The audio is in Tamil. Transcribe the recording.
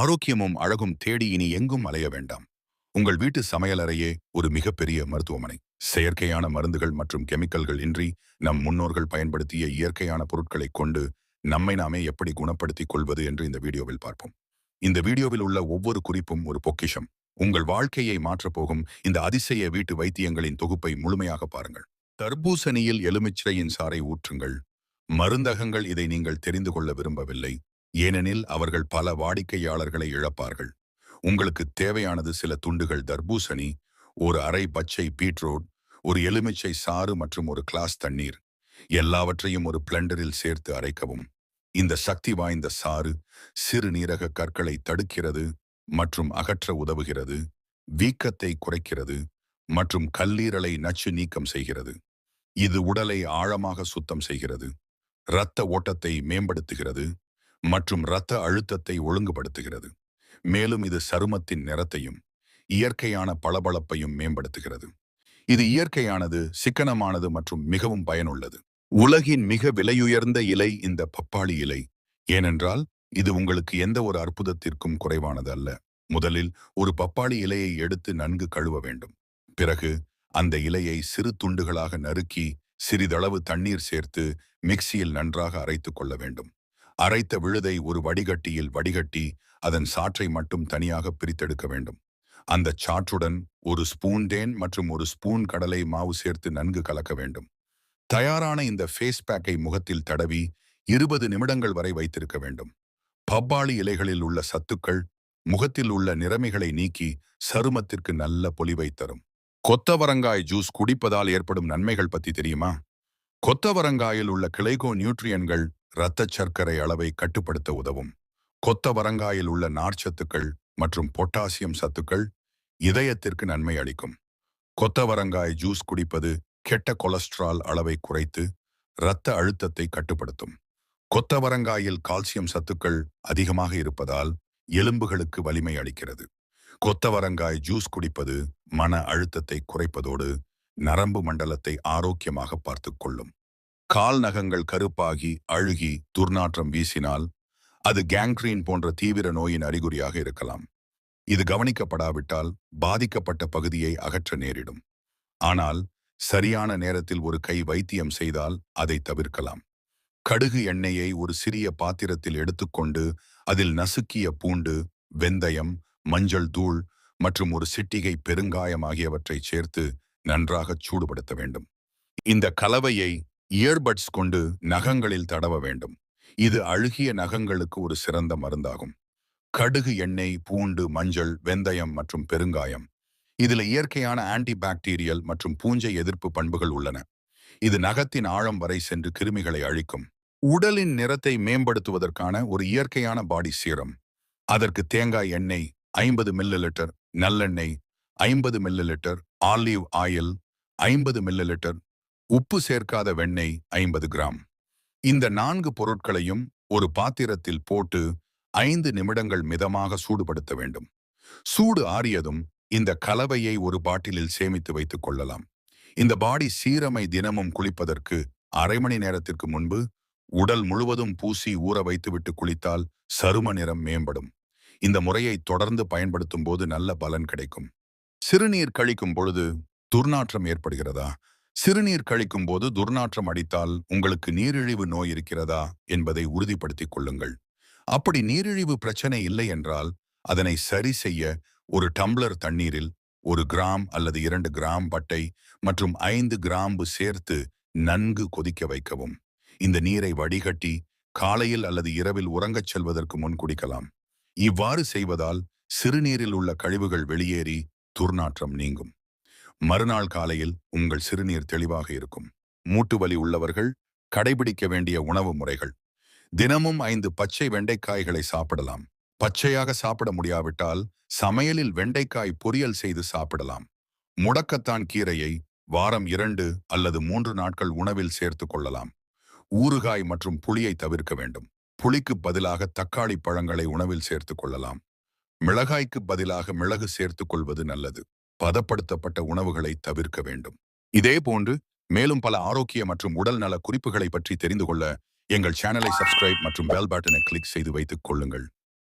ஆரோக்கியமும் அழகும் தேடி இனி எங்கும் அலைய வேண்டாம். உங்கள் வீட்டு சமையலறையே ஒரு மிகப்பெரிய மருத்துவமனை. செயற்கையான மருந்துகள் மற்றும் கெமிக்கல்கள் இன்றி நம் முன்னோர்கள் பயன்படுத்திய இயற்கையான பொருட்களைக் கொண்டு நம்மை நாமே எப்படி குணப்படுத்திக் கொள்வது என்று இந்த வீடியோவில் பார்ப்போம். இந்த வீடியோவில் உள்ள ஒவ்வொரு குறிப்பும் ஒரு பொக்கிஷம். உங்கள் வாழ்க்கையை மாற்றப்போகும் இந்த அதிசய வீட்டு வைத்தியங்களின் தொகுப்பை முழுமையாக பாருங்கள். தர்பூசணியில் எலுமிச்சையின் சாறை ஊற்றுங்கள். மருந்தகங்கள் இதை நீங்கள் தெரிந்து கொள்ள விரும்பவில்லை. ஏனெனில் அவர்கள் பல வாடிக்கையாளர்களை இழப்பார்கள். உங்களுக்கு தேவையானது சில துண்டுகள் தர்பூசணி ஒரு அரை பச்சை பீட்ரோட் ஒரு எலுமிச்சை சாறு மற்றும் ஒரு கிளாஸ் தண்ணீர். எல்லாவற்றையும் ஒரு பிளண்டரில் சேர்த்து அரைக்கவும். இந்த சக்தி வாய்ந்த சாறு சிறுநீரக கற்களை தடுக்கிறது மற்றும் அகற்ற உதவுகிறது வீக்கத்தை குறைக்கிறது மற்றும் கல்லீரலை நச்சு நீக்கம் செய்கிறது. இது உடலை ஆழமாக சுத்தம் செய்கிறது இரத்த ஓட்டத்தை மேம்படுத்துகிறது மற்றும் இரத்த அழுத்தத்தை ஒழுங்குபடுத்துகிறது. மேலும் இது சருமத்தின் நிறத்தையும் இயற்கையான பளபளப்பையும் மேம்படுத்துகிறது. இது இயற்கையானது சிக்கனமானது மற்றும் மிகவும் பயனுள்ளது. உலகின் மிக விலையுயர்ந்த இலை இந்த பப்பாளி இலை. ஏனென்றால் இது உங்களுக்கு எந்த ஒரு அற்புதத்திற்கும் குறைவானது அல்ல. முதலில் ஒரு பப்பாளி இலையை எடுத்து நன்கு கழுவ வேண்டும். பிறகு அந்த இலையை சிறு துண்டுகளாக நறுக்கி சிறிதளவு தண்ணீர் சேர்த்து மிக்சியில் நன்றாக அரைத்து கொள்ள வேண்டும். அரைத்த விழுதை ஒரு வடிகட்டியில் வடிகட்டி அதன் சாற்றை மட்டும் தனியாக பிரித்தெடுக்க வேண்டும். அந்த சாற்றுடன் ஒரு ஸ்பூன் தேன் மற்றும் ஒரு ஸ்பூன் கடலை மாவு சேர்த்து நன்கு கலக்க வேண்டும். தயாரான இந்த ஃபேஸ் பேக்கை முகத்தில் தடவி இருபது நிமிடங்கள் வரை வைத்திருக்க வேண்டும். பப்பாளி இலைகளில் உள்ள சத்துக்கள் முகத்தில் உள்ள நிறமைகளை நீக்கி சருமத்திற்கு நல்ல பொலிவை தரும். கொத்தவரங்காய் ஜூஸ் குடிப்பதால் ஏற்படும் நன்மைகள் பத்தி தெரியுமா? கொத்தவரங்காயில் உள்ள கிளைகோ நியூட்ரியன்கள் இரத்த சர்க்கரை அளவை கட்டுப்படுத்த உதவும். கொத்தவரங்காயில் உள்ள நார்ச்சத்துக்கள் மற்றும் பொட்டாசியம் சத்துக்கள் இதயத்திற்கு நன்மை அளிக்கும். கொத்தவரங்காய் ஜூஸ் குடிப்பது கெட்ட கொலஸ்ட்ரால் அளவை குறைத்து இரத்த அழுத்தத்தை கட்டுப்படுத்தும். கொத்தவரங்காயில் கால்சியம் சத்துக்கள் அதிகமாக இருப்பதால் எலும்புகளுக்கு வலிமை அளிக்கிறது. கொத்தவரங்காய் ஜூஸ் குடிப்பது மன அழுத்தத்தை குறைப்பதோடு நரம்பு மண்டலத்தை ஆரோக்கியமாக பார்த்து கொள்ளும். கால் நகங்கள் கருப்பாகி அழுகி துர்நாற்றம் வீசினால் அது கேங்க்ரீன் போன்ற தீவிர நோயின் அறிகுறியாக இருக்கலாம். இது கவனிக்கப்படாவிட்டால் பாதிக்கப்பட்ட பகுதியை அகற்ற நேரிடும். ஆனால் சரியான நேரத்தில் ஒரு கை வைத்தியம் செய்தால் அதை தவிர்க்கலாம். கடுகு எண்ணெயை ஒரு சிறிய பாத்திரத்தில் எடுத்துக்கொண்டு அதில் நசுக்கிய பூண்டு வெந்தயம் மஞ்சள் தூள் மற்றும் ஒரு சிட்டிகை பெருங்காயம் ஆகியவற்றை சேர்த்து நன்றாக சூடுபடுத்த வேண்டும். இந்த கலவையை இயர்பட்ஸ் கொண்டு நகங்களில் தடவ வேண்டும். இது அழுகிய நகங்களுக்கு ஒரு சிறந்த மருந்தாகும். கடுகு எண்ணெய் பூண்டு மஞ்சள் வெந்தயம் மற்றும் பெருங்காயம். இதில் இயற்கையான ஆன்டி பாக்டீரியல் மற்றும் பூஞ்சை எதிர்ப்பு பண்புகள் உள்ளன. இது நகத்தின் ஆழம் வரை சென்று கிருமிகளை அழிக்கும். உடலின் நிறத்தை மேம்படுத்துவதற்கான ஒரு இயற்கையான பாடி சீரம். அதற்கு தேங்காய் எண்ணெய் ஐம்பது மில்லி லிட்டர் நல்லெண்ணெய் ஐம்பது மில்லி லிட்டர் ஆலிவ் ஆயில் ஐம்பது மில்லி லிட்டர் உப்பு சேர்க்காத வெண்ணெய் ஐம்பது கிராம். இந்த நான்கு பொருட்களையும் ஒரு பாத்திரத்தில் போட்டு ஐந்து நிமிடங்கள் மிதமாக சூடுபடுத்த வேண்டும். சூடு ஆறியதும் இந்த கலவையை ஒரு பாட்டிலில் சேமித்து வைத்துக் கொள்ளலாம். இந்த பாடி சீரமை தினமும் குளிப்பதற்கு அரை மணி நேரத்திற்கு முன்பு உடல் முழுவதும் பூசி ஊற வைத்துவிட்டு குளித்தால் சரும நிறம் மேம்படும். இந்த முறையை தொடர்ந்து பயன்படுத்தும் போது நல்ல பலன் கிடைக்கும். சிறுநீர் கழிக்கும் பொழுது துர்நாற்றம் ஏற்படுகிறதா? சிறுநீர் கழிக்கும் போது துர்நாற்றம் அடித்தால் உங்களுக்கு நீரிழிவு நோய் இருக்கிறதா என்பதை உறுதிப்படுத்திக் கொள்ளுங்கள். அப்படி நீரிழிவு பிரச்சனை இல்லை என்றால் அதனை சரி செய்ய ஒரு டம்ளர் தண்ணீரில் ஒரு கிராம் அல்லது இரண்டு கிராம் பட்டை மற்றும் ஐந்து கிராம்பு சேர்த்து நன்கு கொதிக்க வைக்கவும். இந்த நீரை வடிகட்டி காலையில் அல்லது இரவில் உறங்கச் செல்வதற்கு முன் குடிக்கலாம். இவ்வாறு செய்வதால் சிறுநீரில் உள்ள கழிவுகள் வெளியேறி துர்நாற்றம் நீங்கும். மறுநாள் காலையில் உங்கள் சிறுநீர் தெளிவாக இருக்கும். மூட்டு வலி உள்ளவர்கள் கடைபிடிக்க வேண்டிய உணவு முறைகள். தினமும் ஐந்து பச்சை வெண்டைக்காய்களை சாப்பிடலாம். பச்சையாக சாப்பிட முடியாவிட்டால் சமையலில் வெண்டைக்காய் பொரியல் செய்து சாப்பிடலாம். முடக்கத்தான் கீரையை வாரம் இரண்டு அல்லது மூன்று நாட்கள் உணவில் சேர்த்து கொள்ளலாம். ஊறுகாய் மற்றும் புளியை தவிர்க்க வேண்டும். புளிக்கு பதிலாக தக்காளி பழங்களை உணவில் சேர்த்து கொள்ளலாம். மிளகாய்க்கு பதிலாக மிளகு சேர்த்துக் கொள்வது நல்லது. பதப்படுத்தப்பட்ட உணவுகளை தவிர்க்க வேண்டும். இதே போன்று மேலும் பல ஆரோக்கிய மற்றும் உடல் நல குறிப்புகளை பற்றி தெரிந்து கொள்ள எங்கள் சேனலை சப்ஸ்கிரைப் மற்றும் பெல் பட்டனை கிளிக் செய்து வைத்துக் கொள்ளுங்கள்.